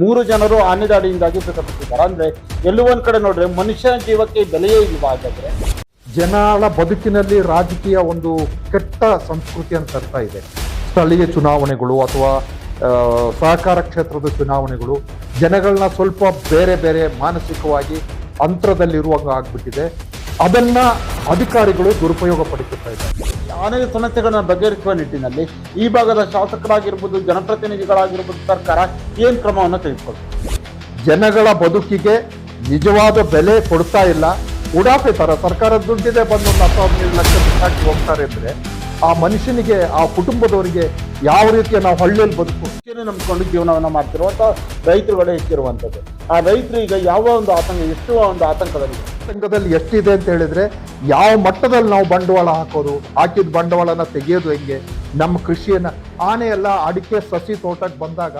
ಮೂರು ಜನರು ಆನೆ ದಾಳಿಯಿಂದಾಗಿ ಮೃತಪಟ್ಟಿದ್ದಾರೆ. ಅಂದ್ರೆ ಎಲ್ಲೋ ಒಂದ್ ಕಡೆ ನೋಡ್ರೆ ಮನುಷ್ಯನ ಜೀವಕ್ಕೆ ಬೆಲೆಯೇ ಇಲ್ಲ ಹಾಗಾದ್ರೆ. ಜನಗಳ ಬದುಕಿನಲ್ಲಿ ರಾಜಕೀಯ ಒಂದು ಕೆಟ್ಟ ಸಂಸ್ಕೃತಿಯನ್ನು ತರ್ತಾ ಇದೆ. ಸ್ಥಳೀಯ ಚುನಾವಣೆಗಳು ಅಥವಾ ಸಹಕಾರ ಕ್ಷೇತ್ರದ ಚುನಾವಣೆಗಳು ಜನಗಳನ್ನ ಸ್ವಲ್ಪ ಬೇರೆ ಬೇರೆ ಮಾನಸಿಕವಾಗಿ ಅಂತರದಲ್ಲಿರುವಾಗ ಆಗ್ಬಿಟ್ಟಿದೆ. ಅದನ್ನ ಅಧಿಕಾರಿಗಳು ದುರುಪಯೋಗ ಪಡಿಸುತ್ತಾ ಇದ್ದಾರೆ ಅನೇಕ ಸಮಸ್ಯೆಗಳನ್ನ ಬಗೆಹರಿಸುವ ನಿಟ್ಟಿನಲ್ಲಿ ಈ ಭಾಗದ ಶಾಸಕರಾಗಿರ್ಬೋದು ಜನಪ್ರತಿನಿಧಿಗಳಾಗಿರ್ಬೋದು ಸರ್ಕಾರ ಏನ್ ಕ್ರಮವನ್ನು ತೆಗೆದುಕೊಳ್ಳುತ್ತೆ? ಜನಗಳ ಬದುಕಿಗೆ ನಿಜವಾದ ಬೆಲೆ ಕೊಡ್ತಾ ಇಲ್ಲ. ಉಡಾಫೆ ತರ ಸರ್ಕಾರ ದುಡ್ಡಿದೆ ಬಂದು ಒಂದು ಹತ್ತು ಹದಿನೈದು ಲಕ್ಷ ಹೋಗ್ತಾರೆ ಅಂದ್ರೆ ಆ ಮನುಷ್ಯನಿಗೆ ಆ ಕುಟುಂಬದವರಿಗೆ ಯಾವ ರೀತಿಯ ನಾವು ಹಳ್ಳಿಯಲ್ಲಿ ಬದುಕು ನಂಬಿಕೊಂಡು ಜೀವನವನ್ನ ಮಾಡ್ತಿರುವಂತ ರೈತರುಗಳೇ ಹೆಚ್ಚಿರುವಂತದ್ದು ಆ ರೈತರು ಈಗ ಯಾವ ಒಂದು ಆತಂಕ ಎಷ್ಟು ಒಂದು ಆತಂಕದಲ್ಲಿ. ಆತಂಕದಲ್ಲಿ ಎಷ್ಟಿದೆ ಅಂತ ಹೇಳಿದ್ರೆ ಯಾವ ಮಟ್ಟದಲ್ಲಿ ನಾವು ಬಂಡವಾಳ ಹಾಕೋದು ಹಾಕಿದ ಬಂಡವಾಳನ ತೆಗೆಯೋದು ಹೆಂಗೆ ನಮ್ಮ ಕೃಷಿಯನ್ನ ಆನೆ ಎಲ್ಲ ಅಡಿಕೆ ಸಸಿ ತೋಟಕ್ಕೆ ಬಂದಾಗ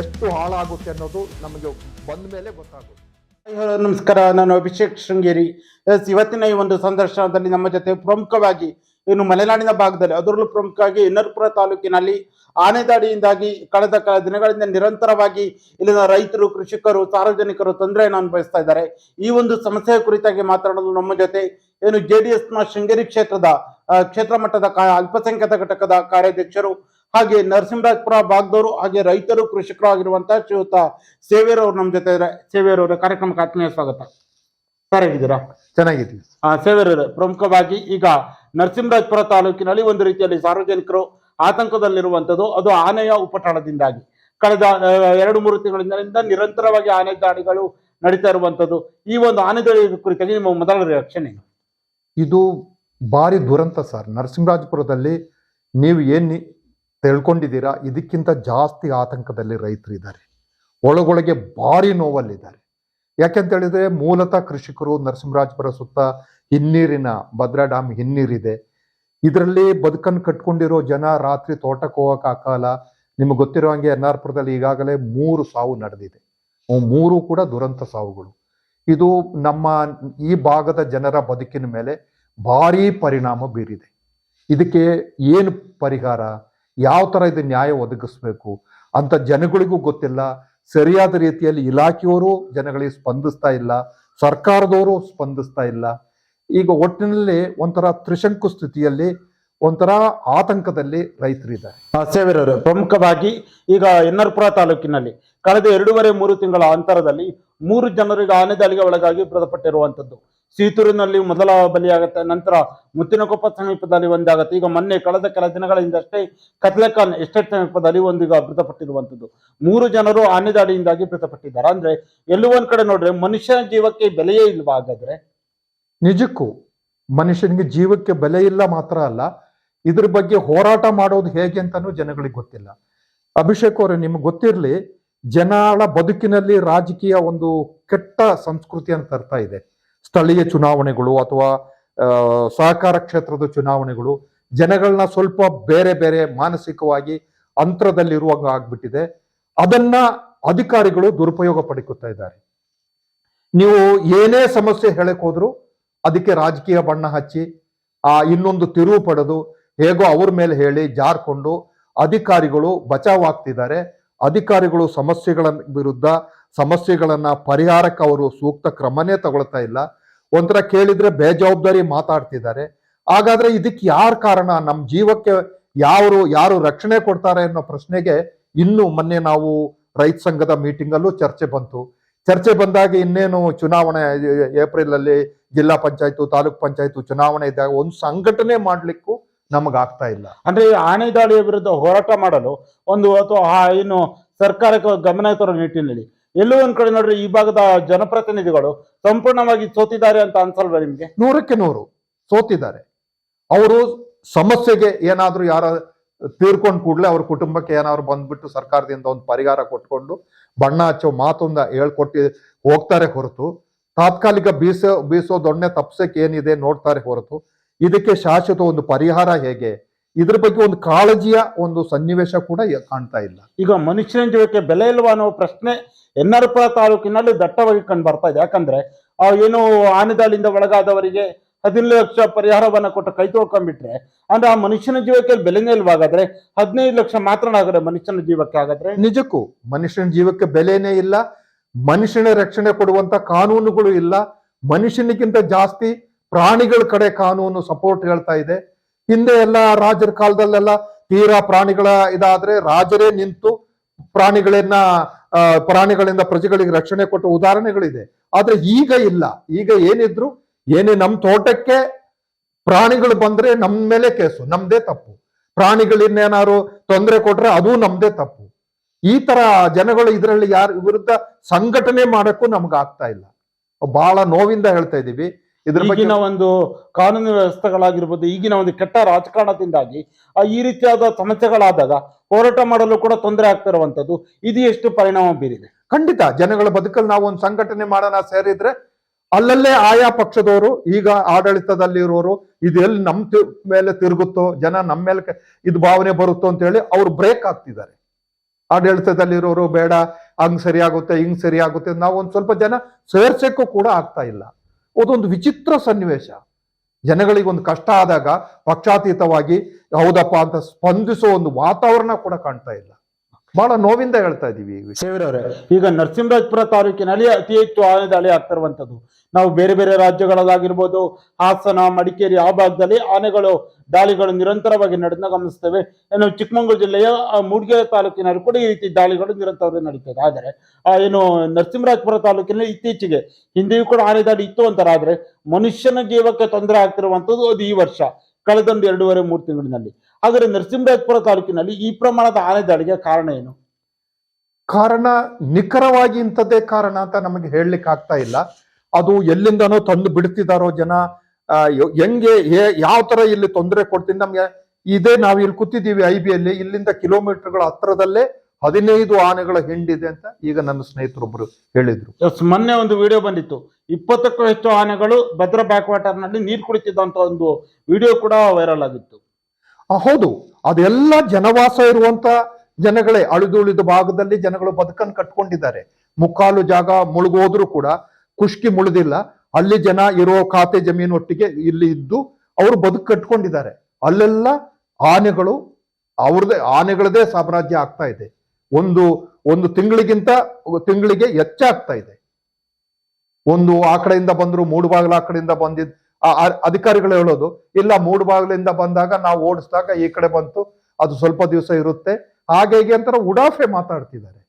ಎಷ್ಟು ಹಾಳಾಗುತ್ತೆ ಅನ್ನೋದು ನಮಗೆ ಬಂದ ಮೇಲೆ ಗೊತ್ತಾಗುತ್ತೆ ಹಲೋ, ನಮಸ್ಕಾರ. ನಾನು ಅಭಿಷೇಕ್ ಶೃಂಗೇರಿ. ಎಸ್ ಇವತ್ತಿನ ಈ ಒಂದು ಸಂದರ್ಶನದಲ್ಲಿ ನಮ್ಮ ಜೊತೆ ಪ್ರಮುಖವಾಗಿ ಇನ್ನು ಮಲೆನಾಡಿನ ಭಾಗದಲ್ಲಿ ಅದರಲ್ಲೂ ಪ್ರಮುಖವಾಗಿ ಇನ್ನರ್ಪುರ ತಾಲೂಕಿನಲ್ಲಿ ಆನೆ ದಾಡಿಯಿಂದಾಗಿ ಕಳೆದ ಕೆಲ ದಿನಗಳಿಂದ ನಿರಂತರವಾಗಿ ಇಲ್ಲಿನ ರೈತರು ಕೃಷಿಕರು ಸಾರ್ವಜನಿಕರು ತೊಂದರೆಯನ್ನು ಅನುಭವಿಸ್ತಾ ಇದ್ದಾರೆ. ಈ ಒಂದು ಸಮಸ್ಯೆಯ ಕುರಿತಾಗಿ ಮಾತನಾಡಲು ನಮ್ಮ ಜೊತೆ ಏನು ಜೆ ಡಿ ಎಸ್ನ ಶೃಂಗೇರಿ ಕ್ಷೇತ್ರದ ಕ್ಷೇತ್ರ ಮಟ್ಟದ ಅಲ್ಪಸಂಖ್ಯಾತ ಘಟಕದ ಕಾರ್ಯಾಧ್ಯಕ್ಷರು ಹಾಗೆ ನರಸಿಂಹರಾಜಪುರ ಭಾಗದವರು ಹಾಗೆ ರೈತರು ಕೃಷಿಕರು ಆಗಿರುವಂತಹ ಶ್ರೀಯುತ ಸೇವೆಯರವ್ರು ನಮ್ಮ ಜೊತೆ ಇದ್ದಾರೆ. ಸೇವೆಯರವರ ಕಾರ್ಯಕ್ರಮಕ್ಕೆ ಆತ್ಮೀಯ ಸ್ವಾಗತ. ಸರ್ ಹೇಗಿದ್ದೀರಾ ಚೆನ್ನಾಗಿದ್ದೀವಿ ಪ್ರಮುಖವಾಗಿ ಈಗ ನರಸಿಂಹರಾಜಪುರ ತಾಲೂಕಿನಲ್ಲಿ ಒಂದು ರೀತಿಯಲ್ಲಿ ಸಾರ್ವಜನಿಕರು ಆತಂಕದಲ್ಲಿರುವಂಥದ್ದು, ಅದು ಆನೆಯ ಉಪಟಳದಿಂದಾಗಿ. ಕಳೆದ ಎರಡು, ಮೂರು ತಿಂಗಳಿಂದ ನಿರಂತರವಾಗಿ ಆನೆ ದಾಳಿಗಳು ನಡೀತಾ ಇರುವಂಥದ್ದು. ಈ ಒಂದು ಆನೆ ದಾಳಿ ಕುರಿತಾಗಿ ನಿಮ್ಮ ಮೊದಲ ಏನು ಇದು ಭಾರಿ ದುರಂತ ಸರ್. ನರಸಿಂಹರಾಜಪುರದಲ್ಲಿ ನೀವು ಏನು ತಿಳ್ಕೊಂಡಿದ್ದೀರಾ? ಇದಕ್ಕಿಂತ ಜಾಸ್ತಿ ಆತಂಕದಲ್ಲಿ ರೈತರು ಇದ್ದಾರೆ. ಒಳಗೊಳಗೆ ಭಾರಿ ನೋವಲ್ಲಿದ್ದಾರೆ. ಯಾಕೆಂತ ಹೇಳಿದ್ರೆ ಮೂಲತಃ ಕೃಷಿಕರು ನರಸಿಂಹರಾಜಪುರ ಸುತ್ತ ಹಿನ್ನೀರಿನ ಭದ್ರಾ ಡ್ಯಾಮ್ ಹಿನ್ನೀರಿದೆ. ಇದರಲ್ಲಿ ಬದುಕನ್ನು ಕಟ್ಕೊಂಡಿರೋ ಜನ ರಾತ್ರಿ ತೋಟಕ್ಕೆ ಹೋಗಕ್ಕೆ ಆಗಲ್ಲ. ನಿಮ್ಗೆ ಗೊತ್ತಿರೋ ಹಂಗೆ ಎನ್ ಆರ್ ಪುರದಲ್ಲಿ ಈಗಾಗಲೇ ಮೂರು ಸಾವು ನಡೆದಿದೆ. ಮೂರು ಕೂಡ ದುರಂತ ಸಾವುಗಳು. ಇದು ನಮ್ಮ ಈ ಭಾಗದ ಜನರ ಬದುಕಿನ ಮೇಲೆ ಭಾರಿ ಪರಿಣಾಮ ಬೀರಿದೆ. ಇದಕ್ಕೆ ಏನು ಪರಿಹಾರ? ಯಾವ ಥರ ಇದು ನ್ಯಾಯ ಒದಗಿಸ್ಬೇಕು? ಅಂತ ಜನಗಳಿಗೂ ಗೊತ್ತಿಲ್ಲ. ಸರಿಯಾದ ರೀತಿಯಲ್ಲಿ ಇಲಾಖೆಯವರು ಜನಗಳಿಗೆ ಸ್ಪಂದಿಸ್ತಾ ಇಲ್ಲ. ಸರ್ಕಾರದವರು ಸ್ಪಂದಿಸ್ತಾ ಇಲ್ಲ. ಈಗ ಒಟ್ಟಿನಲ್ಲಿ ಒಂಥರ ತ್ರಿಶಂಕು ಸ್ಥಿತಿಯಲ್ಲಿ, ಒಂಥರ ಆತಂಕದಲ್ಲಿ ರೈತರಿದ್ದಾರೆ. ಸೇವೆರವರು ಪ್ರಮುಖವಾಗಿ ಈಗ ಎನ್ನರ್ಪುರ ತಾಲೂಕಿನಲ್ಲಿ ಕಳೆದ ಎರಡೂವರೆ ಮೂರು ತಿಂಗಳ ಅಂತರದಲ್ಲಿ ಮೂರು ಜನರಿಗೆ ಆನೆ ದಾಳಿಗೆ ಒಳಗಾಗಿ ಮೃತಪಟ್ಟಿರುವಂಥದ್ದು. ಸೀತೂರಿನಲ್ಲಿ ಮೊದಲ ಬಲಿಯಾಗುತ್ತೆ, ನಂತರ ಮುತ್ತಿನಕೊಪ್ಪ ಸಮೀಪದಲ್ಲಿ ಒಂದಾಗತ್ತೆ. ಈಗ ಮೊನ್ನೆ ಕಳೆದ ಕೆಲ ದಿನಗಳ ಹಿಂದಷ್ಟೇ ಕತ್ಲೆಖಾನ್ ಎಸ್ಟೇಟ್ ಸಮೀಪದಲ್ಲಿ ಒಂದೀಗ ಮೃತಪಟ್ಟಿರುವಂಥದ್ದು. ಮೂರು ಜನರು ಆನೆ ದಾಳಿಯಿಂದಾಗಿ ಮೃತಪಟ್ಟಿದ್ದಾರೆ. ಅಂದ್ರೆ ಎಲ್ಲೂ ಒಂದ್ ಕಡೆ ನೋಡ್ರೆ ಮನುಷ್ಯನ ಜೀವಕ್ಕೆ ಬೆಲೆಯೇ ಇಲ್ವಾ ಹಾಗಾದ್ರೆ ನಿಜಕ್ಕೂ ಮನುಷ್ಯನಿಗೆ ಜೀವಕ್ಕೆ ಬೆಲೆ ಇಲ್ಲ ಮಾತ್ರ ಅಲ್ಲ, ಇದ್ರ ಬಗ್ಗೆ ಹೋರಾಟ ಮಾಡೋದು ಹೇಗೆ ಅಂತಾನೂ ಜನಗಳಿಗೆ ಗೊತ್ತಿಲ್ಲ. ಅಭಿಷೇಕ್ ಅವರೇ, ನಿಮ್ಗೆ ಗೊತ್ತಿರಲಿ ಜನಗಳ ಬದುಕಿನಲ್ಲಿ ರಾಜಕೀಯ ಒಂದು ಕೆಟ್ಟ ಸಂಸ್ಕೃತಿಯನ್ನು ತರ್ತಾ ಇದೆ. ಸ್ಥಳೀಯ ಚುನಾವಣೆಗಳು ಅಥವಾ ಸಹಕಾರ ಕ್ಷೇತ್ರದ ಚುನಾವಣೆಗಳು, ಜನಗಳನ್ನ ಸ್ವಲ್ಪ ಬೇರೆ ಬೇರೆ ಮಾನಸಿಕವಾಗಿ ಅಂತರದಲ್ಲಿರುವಾಗ ಆಗ್ಬಿಟ್ಟಿದೆ. ಅದನ್ನ ಅಧಿಕಾರಿಗಳು ದುರುಪಯೋಗ ಪಡಿಕೊತಾ ಇದ್ದಾರೆ. ನೀವು ಏನೇ ಸಮಸ್ಯೆ ಹೇಳಕ್ ಹೋದ್ರು ಅದಕ್ಕೆ ರಾಜಕೀಯ ಬಣ್ಣ ಹಚ್ಚಿ, ಆ ಇನ್ನೊಂದು ತಿರುವು ಪಡೆದು ಹೇಗೋ ಅವ್ರ ಮೇಲೆ ಹೇಳಿ ಜಾರ್ಕೊಂಡು ಅಧಿಕಾರಿಗಳು ಬಚಾವ್ ಆಗ್ತಿದ್ದಾರೆ ಅಧಿಕಾರಿಗಳು ಸಮಸ್ಯೆಗಳ ವಿರುದ್ಧ ಸಮಸ್ಯೆಗಳನ್ನ ಪರಿಹಾರಕ್ಕೆ ಅವರು ಸೂಕ್ತ ಕ್ರಮನೇ ತಗೊಳ್ತಾ ಇಲ್ಲ. ಒಂಥರ ಕೇಳಿದ್ರೆ ಬೇಜವಾಬ್ದಾರಿ ಮಾತಾಡ್ತಿದ್ದಾರೆ. ಹಾಗಾದ್ರೆ ಇದಕ್ಕೆ ಯಾರ ಕಾರಣ? ನಮ್ಮ ಜೀವಕ್ಕೆ ಯಾರು ಯಾರು ರಕ್ಷಣೆ ಕೊಡ್ತಾರೆ ಅನ್ನೋ ಪ್ರಶ್ನೆಗೆ ಇನ್ನು ಮೊನ್ನೆ ನಾವು ರೈತ ಸಂಘದ ಮೀಟಿಂಗ್ ಅಲ್ಲೂ ಚರ್ಚೆ ಬಂತು. ಚರ್ಚೆ ಬಂದಾಗ ಇನ್ನೇನು ಚುನಾವಣೆ ಏಪ್ರಿಲ್ ಅಲ್ಲಿ ಜಿಲ್ಲಾ ಪಂಚಾಯತ್ ತಾಲೂಕ್ ಪಂಚಾಯತ್ ಚುನಾವಣೆ ಇದ್ದಾಗ ಒಂದು ಸಂಘಟನೆ ಮಾಡ್ಲಿಕ್ಕೂ ನಮಗಾಗ್ತಾ ಆಗ್ತಾ ಇಲ್ಲ. ಅಂದ್ರೆ ಈ ಆನೆ ದಾಳಿಯ ವಿರುದ್ಧ ಹೋರಾಟ ಮಾಡಲು ಒಂದು ಅಥವಾ ಆ ಏನು ಸರ್ಕಾರಕ್ಕೆ ಗಮನ ತರೋ ನಿಟ್ಟಿನಲ್ಲಿ ಎಲ್ಲೋ ಒಂದ್ ಕಡೆ ನೋಡ್ರಿ ಈ ಭಾಗದ ಜನಪ್ರತಿನಿಧಿಗಳು ಸಂಪೂರ್ಣವಾಗಿ ಸೋತಿದ್ದಾರೆ ಅಂತ ಅನ್ಸಲ್ವಾ ನಿಮ್ಗೆ? ನೂರಕ್ಕೆ ನೂರು ಸೋತಿದ್ದಾರೆ. ಅವರು ಸಮಸ್ಯೆಗೆ ಏನಾದ್ರೂ ಯಾರ ತೀರ್ಕೊಂಡು ಕೂಡಲೇ ಅವ್ರ ಕುಟುಂಬಕ್ಕೆ ಏನಾದ್ರು ಬಂದ್ಬಿಟ್ಟು ಸರ್ಕಾರದಿಂದ ಒಂದು ಪರಿಹಾರ ಕೊಟ್ಕೊಂಡು ಬಣ್ಣ ಹಚ್ಚೋ ಮಾತೊಂದ ಹೇಳ್ಕೊಟ್ಟಿ ಹೋಗ್ತಾರೆ ಹೊರತು ತಾತ್ಕಾಲಿಕ ಬೀಸೋ ಬೀಸೋ ದೊಣ್ಣೆ ತಪ್ಸಕ್ಕೆ ಏನಿದೆ ನೋಡ್ತಾರೆ ಹೊರತು. ಇದಕ್ಕೆ ಶಾಶ್ವತ ಒಂದು ಪರಿಹಾರ ಹೇಗೆ? ಇದ್ರ ಬಗ್ಗೆ ಒಂದು ಕಾಳಜಿಯ ಒಂದು ಸನ್ನಿವೇಶ ಕೂಡ ಕಾಣ್ತಾ ಇಲ್ಲ. ಈಗ ಮನುಷ್ಯನ ಜೀವಕ್ಕೆ ಬೆಲೆ ಇಲ್ವಾ ಅನ್ನೋ ಪ್ರಶ್ನೆ ಎನ್ನರಪುರ ತಾಲೂಕಿನಲ್ಲಿ ದಟ್ಟವಾಗಿ ಕಂಡು ಬರ್ತಾ ಇದೆ. ಯಾಕಂದ್ರೆ ಆ ಏನು ಆನೆದಾಳಿಂದ ಒಳಗಾದವರಿಗೆ ಹದಿನೈದು ಲಕ್ಷ ಪರಿಹಾರವನ್ನ ಕೊಟ್ಟು ಕೈ ತೊಳ್ಕೊಂಡ್ಬಿಟ್ರೆ ಅಂದ್ರೆ ಆ ಮನುಷ್ಯನ ಜೀವಕ್ಕೆ ಬೆಲೆನೇ ಇಲ್ವಾಗಾದ್ರೆ ಹದಿನೈದು ಲಕ್ಷ ಮಾತ್ರ ಆಗದೆ ಮನುಷ್ಯನ ಜೀವಕ್ಕೆ ಆಗದ್ರೆ ನಿಜಕ್ಕೂ ಮನುಷ್ಯನ ಜೀವಕ್ಕೆ ಬೆಲೆನೇ ಇಲ್ಲ. ಮನುಷ್ಯನ ರಕ್ಷಣೆ ಕೊಡುವಂತ ಕಾನೂನುಗಳು ಇಲ್ಲ. ಮನುಷ್ಯನಿಗಿಂತ ಜಾಸ್ತಿ ಪ್ರಾಣಿಗಳ ಕಡೆ ಕಾನೂನು ಸಪೋರ್ಟ್ ಹೇಳ್ತಾ ಇದೆ. ಹಿಂದೆ ಎಲ್ಲ ರಾಜರ ಕಾಲದಲ್ಲೆಲ್ಲ ತೀರಾ ಪ್ರಾಣಿಗಳ ಇದಾದ್ರೆ ರಾಜರೇ ನಿಂತು ಪ್ರಾಣಿಗಳನ್ನ ಪ್ರಾಣಿಗಳಿಂದ ಪ್ರಜೆಗಳಿಗೆ ರಕ್ಷಣೆ ಕೊಟ್ಟ ಉದಾಹರಣೆಗಳಿದೆ. ಆದ್ರೆ ಈಗ ಇಲ್ಲ. ಈಗ ಏನಿದ್ರು, ಏನೇ ನಮ್ ತೋಟಕ್ಕೆ ಪ್ರಾಣಿಗಳು ಬಂದ್ರೆ ನಮ್ಮ ಮೇಲೆ ಕೇಸು. ನಮ್ದೇ ತಪ್ಪು. ಪ್ರಾಣಿಗಳಿನ್ನೇನಾದ್ರು ತೊಂದರೆ ಕೊಟ್ರೆ ಅದು ನಮ್ದೇ ತಪ್ಪು. ಈ ತರ ಜನಗಳು ಇದರಲ್ಲಿ ಯಾರ ವಿರುದ್ಧ ಸಂಘಟನೆ ಮಾಡಕ್ಕೂ ನಮ್ಗೆ ಆಗ್ತಾ ಇಲ್ಲ. ಬಹಳ ನೋವಿಂದ ಹೇಳ್ತಾ ಇದೀವಿ. ಇದ್ರ ಬಗ್ಗೆ ಒಂದು ಕಾನೂನು ವ್ಯವಸ್ಥೆಗಳಾಗಿರ್ಬೋದು ಈಗಿನ ಒಂದು ಕೆಟ್ಟ ರಾಜಕಾರಣದಿಂದಾಗಿ ಆ ಈ ರೀತಿಯಾದ ಸಮಸ್ಯೆಗಳಾದಾಗ ಹೋರಾಟ ಮಾಡಲು ಕೂಡ ತೊಂದರೆ ಆಗ್ತಿರುವಂತದ್ದು ಇದು ಎಷ್ಟು ಪರಿಣಾಮ ಬೀರಿದೆ? ಖಂಡಿತ ಜನಗಳ ಬದುಕಲ್ಲಿ ನಾವು ಒಂದು ಸಂಘಟನೆ ಮಾಡೋಣ ಸೇರಿದ್ರೆ ಅಲ್ಲಲ್ಲೇ ಆಯಾ ಪಕ್ಷದವರು ಈಗ ಆಡಳಿತದಲ್ಲಿರೋರು ಇದು ಎಲ್ಲಿ ನಮ್ ಮೇಲೆ ತಿರುಗುತ್ತೋ ಜನ ನಮ್ಮ ಮೇಲೆ ಇದು ಭಾವನೆ ಬರುತ್ತೋ ಅಂತ ಹೇಳಿ ಅವ್ರು ಬ್ರೇಕ್ ಆಗ್ತಿದ್ದಾರೆ. ಆಡಳಿತದಲ್ಲಿರೋರು ಬೇಡ, ಹಂಗ್ ಸರಿಯಾಗುತ್ತೆ, ಹಿಂಗ್ ಸರಿಯಾಗುತ್ತೆ. ನಾವು ಒಂದು ಸ್ವಲ್ಪ ಜನ ಸೇರ್ಸಕ್ಕೂ ಕೂಡ ಆಗ್ತಾ ಇಲ್ಲ. ಅದೊಂದು ವಿಚಿತ್ರ ಸನ್ನಿವೇಶ. ಜನಗಳಿಗೆ ಒಂದು ಕಷ್ಟ ಆದಾಗ ಪಕ್ಷಾತೀತವಾಗಿ, ಹೌದಪ್ಪ ಅಂತ ಸ್ಪಂದಿಸೋ ಒಂದು ವಾತಾವರಣ ಕೂಡ ಕಾಣ್ತಾ ಇಲ್ಲ. ಬಹಳ ನೋವಿಂದ ಹೇಳ್ತಾ ಇದೀವಿ ಸೇವರವ್ರೆ ಈಗ ನರಸಿಂಹರಾಜಪುರ ತಾಲೂಕಿನಲ್ಲಿ ಅತಿ ಹೆಚ್ಚು ಆನೆ ದಾಳಿ ಆಗ್ತಿರುವಂತದ್ದು ನಾವು ಬೇರೆ ಬೇರೆ ರಾಜ್ಯಗಳಲ್ಲಾಗಿರ್ಬೋದು, ಹಾಸನ, ಮಡಿಕೇರಿ ಆ ಭಾಗದಲ್ಲಿ ಆನೆಗಳು, ದಾಳಿಗಳು ನಿರಂತರವಾಗಿ ನಡೆದ ಗಮನಿಸ್ತೇವೆ. ಏನು ಚಿಕ್ಕಮಗಳೂರು ಜಿಲ್ಲೆಯ ಮೂಡಿಗೆರೆ ತಾಲೂಕಿನಲ್ಲಿ ಕೂಡ ಈ ರೀತಿ ದಾಳಿಗಳು ನಿರಂತರವಾಗಿ ನಡೀತದೆ. ಆದರೆ ಏನು ನರಸಿಂಹರಾಜಪುರ ತಾಲೂಕಿನಲ್ಲಿ ಇತ್ತೀಚೆಗೆ ಹಿಂದೆಯೂ ಕೂಡ ಆನೆ ದಾಳಿ ಇತ್ತು ಅಂತಾರೆ ಆದ್ರೆ ಮನುಷ್ಯನ ಜೀವಕ್ಕೆ ತೊಂದರೆ ಆಗ್ತಿರುವಂತದ್ದು ಅದು ಈ ವರ್ಷ, ಕಳೆದೊಂದು ಎರಡೂವರೆ, ಮೂರು ತಿಂಗಳಿನಲ್ಲಿ. ಹಾಗಾದ್ರೆ ನರಸಿಂಹರಾಜಪುರ ತಾಲೂಕಿನಲ್ಲಿ ಈ ಪ್ರಮಾಣದ ಆನೆ ದಾಳಿಗೆ ಕಾರಣ ಏನು? ಕಾರಣ ನಿಖರವಾಗಿ ಇಂಥದ್ದೇ ಕಾರಣ ಅಂತ ನಮಗೆ ಹೇಳಲಿಕ್ಕೆ ಆಗ್ತಾ ಇಲ್ಲ. ಅದು ಎಲ್ಲಿಂದನೋ ತಂದು ಬಿಡ್ತಿದಾರೋ ಜನ ಹೆಂಗೆ ಯಾವ ತರ ಇಲ್ಲಿ ತೊಂದರೆ ಕೊಡ್ತೀನಿ? ನಮ್ಗೆ ಇದೇ ನಾವು ಇಲ್ಲಿ ಕೂತಿದ್ದೀವಿ ಐ ಬಿಯಲ್ಲಿ ಇಲ್ಲಿಂದ ಕಿಲೋಮೀಟರ್ಗಳ ಹತ್ರದಲ್ಲೇ ಹದಿನೈದು ಆನೆಗಳ ಹಿಂಡಿದೆ ಅಂತ ಈಗ ನನ್ನ ಸ್ನೇಹಿತರೊಬ್ಬರು ಹೇಳಿದ್ರು. ಎಸ್ ಮೊನ್ನೆ ಒಂದು ವಿಡಿಯೋ ಬಂದಿತ್ತು. ಇಪ್ಪತ್ತಕ್ಕೂ ಹೆಚ್ಚು ಆನೆಗಳು ಭದ್ರ ಬ್ಯಾಕ್ ವಾಟರ್ನಲ್ಲಿ ನೀರು ಕುಡಿತಿದ್ದಂತ ಒಂದು ವಿಡಿಯೋ ಕೂಡ ವೈರಲ್ ಆಗಿತ್ತು. ಹೌದು, ಅದೆಲ್ಲ ಜನವಾಸ ಇರುವಂತ ಜನಗಳೇ, ಅಳಿದುಳಿದ ಭಾಗದಲ್ಲಿ ಜನಗಳು ಬದುಕನ್ನು ಕಟ್ಕೊಂಡಿದ್ದಾರೆ. ಮುಕ್ಕಾಲು ಜಾಗ ಮುಳುಗೋದ್ರು ಕೂಡ ಖುಷ್ಕಿ ಮುಳುದಿಲ್ಲ. ಅಲ್ಲಿ ಜನ ಇರೋ ಖಾತೆ ಜಮೀನು ಒಟ್ಟಿಗೆ ಇಲ್ಲಿ ಇದ್ದು ಅವರು ಬದುಕು ಕಟ್ಕೊಂಡಿದ್ದಾರೆ. ಅಲ್ಲೆಲ್ಲ ಆನೆಗಳು ಅವ್ರದೇ ಆನೆಗಳದೇ ಸಾಮ್ರಾಜ್ಯ ಆಗ್ತಾ ಇದೆ. ಒಂದು ಒಂದು ತಿಂಗಳಿಗಿಂತ ತಿಂಗಳಿಗೆ ಹೆಚ್ಚಾಗ್ತಾ ಇದೆ. ಒಂದು ಆ ಕಡೆಯಿಂದ ಬಂದ್ರು ಮೂಡು ಬಾಗಿಲ ಆ ಕಡೆಯಿಂದ ಬಂದಿದ್ ಅಧಿಕಾರಿಗಳು ಹೇಳೋದು ಇಲ್ಲ ಮೂಡು ಬಾಗಿಲಿಂದ ಬಂದಾಗ ನಾವು ಓಡಿಸಿದಾಗ ಈ ಕಡೆ ಬಂತು ಅದು ಸ್ವಲ್ಪ ದಿವಸ ಇರುತ್ತೆ. ಹಾಗೆ ಹೀಗೆ ಅಂತಾರೆ ಉಡಾಫೆ ಮಾತಾಡ್ತಿದ್ದಾರೆ.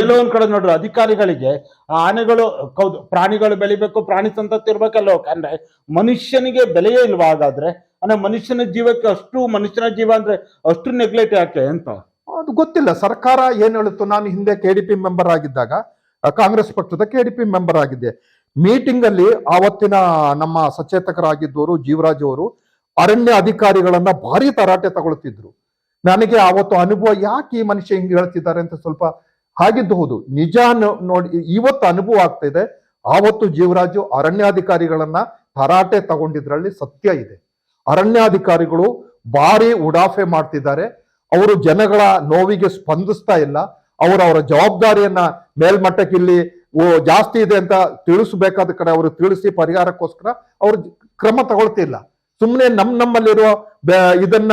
ಎಲ್ಲೋ ಒಂದ್ ಕಡೆ ನೋಡ್ರಿ ಅಧಿಕಾರಿಗಳಿಗೆ ಆ ಆನೆಗಳು ಕೌದು ಪ್ರಾಣಿಗಳು ಬೆಳಿಬೇಕು ಪ್ರಾಣಿ ಸಂತತಿ ಇರ್ಬೇಕಲ್ಲ. ಅಂದ್ರೆ ಮನುಷ್ಯನಿಗೆ ಬೆಲೆಯೇ ಇಲ್ವಾ ಹಾಗಾದ್ರೆ? ಅಂದ್ರೆ ಮನುಷ್ಯನ ಜೀವಕ್ಕೆ ಅಷ್ಟು ಮನುಷ್ಯನ ಜೀವ ಅಂದ್ರೆ ಅಷ್ಟು ನೆಗ್ಲೆಕ್ಟ್ ಯಾಕೆ ಅಂತ? ಅದು ಗೊತ್ತಿಲ್ಲ. ಸರ್ಕಾರ ಏನ್ ಹೇಳುತ್ತೋ ನಾನು ಹಿಂದೆ ಕೆ ಡಿ ಪಿ ಮೆಂಬರ್ ಆಗಿದ್ದಾಗ ಕಾಂಗ್ರೆಸ್ ಪಕ್ಷದ ಕೆ ಡಿ ಪಿ ಮೆಂಬರ್ ಆಗಿದ್ದೆ. ಮೀಟಿಂಗ್ ಅಲ್ಲಿ ಆವತ್ತಿನ ನಮ್ಮ ಸಚೇತಕರಾಗಿದ್ದವರು ಜೀವರಾಜ್ ಅವರು ಅರಣ್ಯ ಅಧಿಕಾರಿಗಳನ್ನ ಭಾರಿ ತರಾಟೆ ತಗೊಳ್ತಿದ್ರು. ನನಗೆ ಆವತ್ತು ಅನುಭವ ಯಾಕೆ ಈ ಮನುಷ್ಯ ಹಿಂಗೆ ಹೇಳ್ತಿದ್ದಾರೆ ಅಂತ ಸ್ವಲ್ಪ ಹಾಗಿದ್ದು ನಿಜ ನೋಡಿ, ಇವತ್ತು ಅನುಭವ ಆಗ್ತಾ ಇದೆ. ಆವತ್ತು ಜೀವರಾಜು ಅರಣ್ಯಾಧಿಕಾರಿಗಳನ್ನ ತರಾಟೆ ತಗೊಂಡಿದ್ರಲ್ಲಿ ಸತ್ಯ ಇದೆ. ಅರಣ್ಯಾಧಿಕಾರಿಗಳು ಭಾರಿ ಉಡಾಫೆ ಮಾಡ್ತಿದ್ದಾರೆ. ಅವರು ಜನಗಳ ನೋವಿಗೆ ಸ್ಪಂದಿಸ್ತಾ ಇಲ್ಲ. ಅವರು ಅವರ ಜವಾಬ್ದಾರಿಯನ್ನ ಮೇಲ್ಮಟ್ಟಕ್ಕೆ ಇಲ್ಲಿ ಓ ಜಾಸ್ತಿ ಇದೆ ಅಂತ ತಿಳಿಸಬೇಕಾದ ಕಡೆ ಅವರು ತಿಳಿಸಿ ಪರಿಹಾರಕ್ಕೋಸ್ಕರ ಅವರು ಕ್ರಮ ತಗೊಳ್ತಿಲ್ಲ. ಸುಮ್ಮನೆ ನಮ್ ನಮ್ಮಲ್ಲಿರುವ ಇದನ್ನ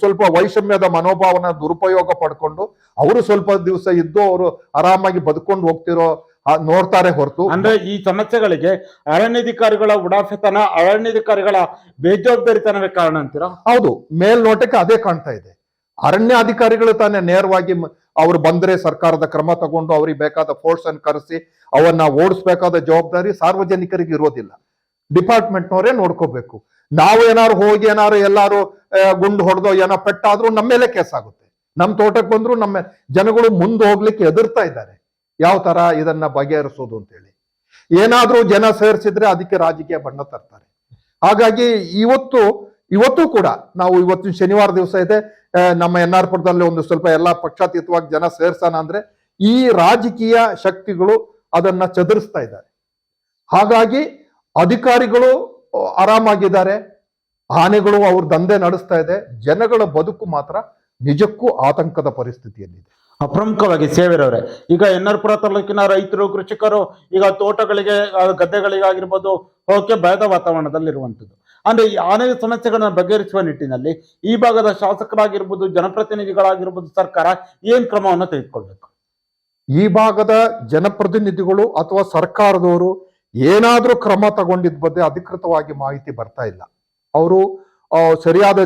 ಸ್ವಲ್ಪ ವೈಷಮ್ಯದ ಮನೋಭಾವನ ದುರುಪಯೋಗ ಪಡ್ಕೊಂಡು ಅವರು ಸ್ವಲ್ಪ ದಿವಸ ಇದ್ದು ಅವರು ಆರಾಮಾಗಿ ಬದುಕೊಂಡು ಹೋಗ್ತಿರೋ ನೋಡ್ತಾರೆ ಹೊರತು. ಅಂದ್ರೆ ಈ ಸಮಸ್ಯೆಗಳಿಗೆ ಅರಣ್ಯಾಧಿಕಾರಿಗಳ ಉಡಾಫೆತನ ಅರಣ್ಯಾಧಿಕಾರಿಗಳ ಬೇಜವಾಬ್ದಾರಿತನವೇ ಕಾರಣ ಅಂತೀರಾ? ಹೌದು ಮೇಲ್ನೋಟಕ್ಕೆ ಅದೇ ಕಾಣ್ತಾ ಇದೆ. ಅರಣ್ಯ ಅಧಿಕಾರಿಗಳು ತಾನೇ ನೇರವಾಗಿ ಅವ್ರು ಬಂದ್ರೆ ಸರ್ಕಾರದ ಕ್ರಮ ತಗೊಂಡು ಅವ್ರಿಗೆ ಬೇಕಾದ ಫೋರ್ಸ್ ಅನ್ನು ಕರೆಸಿ, ಅವನ್ನ ಓಡಿಸ್ಬೇಕಾದ ಜವಾಬ್ದಾರಿ ಸಾರ್ವಜನಿಕರಿಗೆ ಇರೋದಿಲ್ಲ. ಡಿಪಾರ್ಟ್ಮೆಂಟ್ನವರೇ ನೋಡ್ಕೋಬೇಕು. ನಾವು ಏನಾರು ಹೋಗಿ ಏನಾರು ಎಲ್ಲಾರು ಗುಂಡು ಹೊಡೆದೋ ಏನೋ ಪೆಟ್ಟಾದ್ರೂ ನಮ್ಮ ಮೇಲೆ ಕೇಸ್ ಆಗುತ್ತೆ. ನಮ್ಮ ತೋಟಕ್ಕೆ ಬಂದ್ರು ನಮ್ಮ ಜನಗಳು ಮುಂದೆ ಹೋಗ್ಲಿಕ್ಕೆ ಎದುರ್ತಾ ಇದ್ದಾರೆ. ಯಾವ ತರ ಇದನ್ನ ಬಗೆಹರಿಸೋದು ಅಂತೇಳಿ. ಏನಾದ್ರೂ ಜನ ಸೇರಿಸಿದ್ರೆ ಅದಕ್ಕೆ ರಾಜಕೀಯ ಬಣ್ಣ ತರ್ತಾರೆ. ಹಾಗಾಗಿ ಇವತ್ತು ಇವತ್ತು ಕೂಡ ನಾವು ಇವತ್ತಿನ ಶನಿವಾರ ದಿವಸ ಇದೆ. ನಮ್ಮ ಎನ್ ಆರ್ ಪುರದಲ್ಲಿ ಒಂದು ಸ್ವಲ್ಪ ಎಲ್ಲ ಪಕ್ಷಾತೀತವಾಗಿ ಜನ ಸೇರ್ಸೋಣ ಅಂದ್ರೆ ಈ ರಾಜಕೀಯ ಶಕ್ತಿಗಳು ಅದನ್ನ ಚದುರಿಸ್ತಾ ಇದ್ದಾರೆ. ಹಾಗಾಗಿ ಅಧಿಕಾರಿಗಳು ಆರಾಮಾಗಿದ್ದಾರೆ. ಆನೆಗಳು ಅವ್ರ ದಂಧೆ ನಡೆಸ್ತಾ ಇದೆ. ಜನಗಳ ಬದುಕು ಮಾತ್ರ ನಿಜಕ್ಕೂ ಆತಂಕದ ಪರಿಸ್ಥಿತಿಯಲ್ಲಿದೆ. ಪ್ರಮುಖವಾಗಿ ಸೇವೆರವ್ರೆ ಈಗ ಎನ್ ಆರ್ ಪುರ ತಾಲೂಕಿನ ರೈತರು, ಕೃಷಿಕರು, ಈಗ ತೋಟಗಳಿಗೆ ಗದ್ದೆಗಳಿಗಾಗಿರ್ಬೋದು ಹೋಗಕ್ಕೆ ಭಯದ ವಾತಾವರಣದಲ್ಲಿರುವಂಥದ್ದು. ಅಂದ್ರೆ ಈ ಆನೆಯ ಸಮಸ್ಯೆಗಳನ್ನ ಬಗೆಹರಿಸುವ ನಿಟ್ಟಿನಲ್ಲಿ ಈ ಭಾಗದ ಶಾಸಕರಾಗಿರ್ಬೋದು, ಜನಪ್ರತಿನಿಧಿಗಳಾಗಿರ್ಬೋದು ಸರ್ಕಾರ ಏನ್ ಕ್ರಮವನ್ನು ತೆಗೆದುಕೊಳ್ಬೇಕು? ಈ ಭಾಗದ ಜನಪ್ರತಿನಿಧಿಗಳು ಅಥವಾ ಸರ್ಕಾರದವರು ಏನಾದರೂ ಕ್ರಮ ತಗೊಂಡಿದ್ ಬಗ್ಗೆ ಅಧಿಕೃತವಾಗಿ ಮಾಹಿತಿ ಬರ್ತಾ ಇಲ್ಲ. ಅವರು ಸರಿಯಾದ,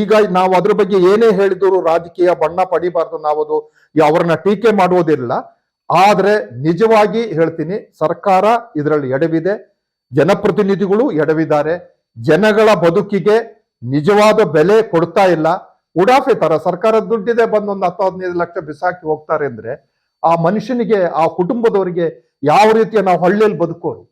ಈಗ ನಾವು ಅದ್ರ ಬಗ್ಗೆ ಏನೇ ಹೇಳಿದ್ರು ರಾಜಕೀಯ ಬಣ್ಣ ಪಡಿಬಾರ್ದು ಅದು ಅವರನ್ನ ಟೀಕೆ ಮಾಡುವುದಿಲ್ಲ. ಆದ್ರೆ ನಿಜವಾಗಿ ಹೇಳ್ತೀನಿ, ಸರ್ಕಾರ ಇದರಲ್ಲಿ ಎಡವಿದೆ. ಜನಪ್ರತಿನಿಧಿಗಳು ಎಡವಿದ್ದಾರೆ. ಜನಗಳ ಬದುಕಿಗೆ ನಿಜವಾದ ಬೆಲೆ ಕೊಡ್ತಾ ಇಲ್ಲ. ಉಡಾಫೆ ತರ ಸರ್ಕಾರದ ದುಡ್ಡಿದೆ ಬಂದು ಒಂದು ಹತ್ತು ಹದಿನೈದು ಲಕ್ಷ ಬಿಸಾಕಿ ಹೋಗ್ತಾರೆ ಅಂದ್ರೆ ಆ ಮನುಷ್ಯನಿಗೆ, ಆ ಕುಟುಂಬದವರಿಗೆ ಯಾವ ರೀತಿಯ ನಾವು ಹಳ್ಳಿಯಲ್ಲಿ ಬದುಕೋರು?